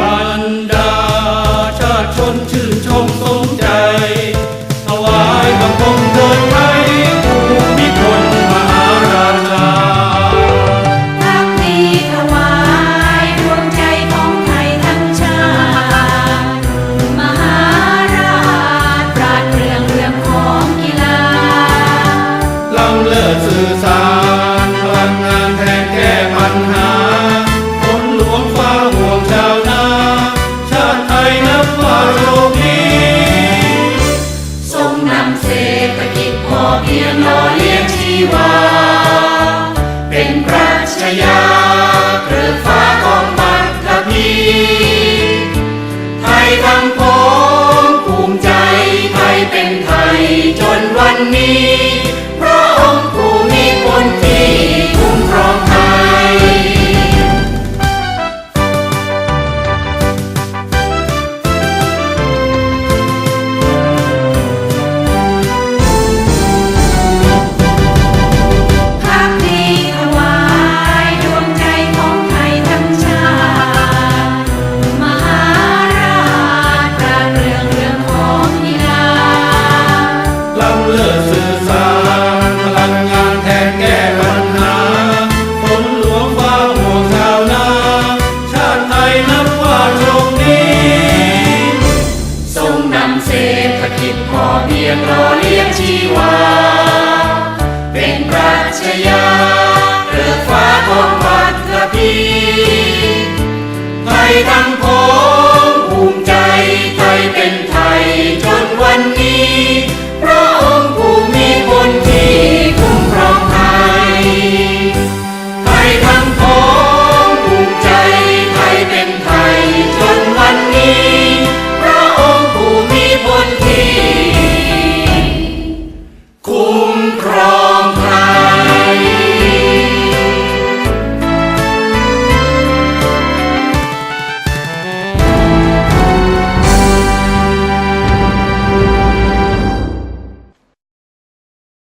บรรดาชาชนชื่นชมสมใจ ถวายบังคมเดินไทยภูมิพลมหาราชาพักดีถวายดวงใจของไทยทั้งชาติมหาราชปราดเปรื่องเรื่องของกีฬาลำเลิศสื่อสาร วา เป็นพระชยา ยงรอเลี้ยงชีวา เป็นปรัชญาเรือฟ้าของวัดกระพีไทยทั้ง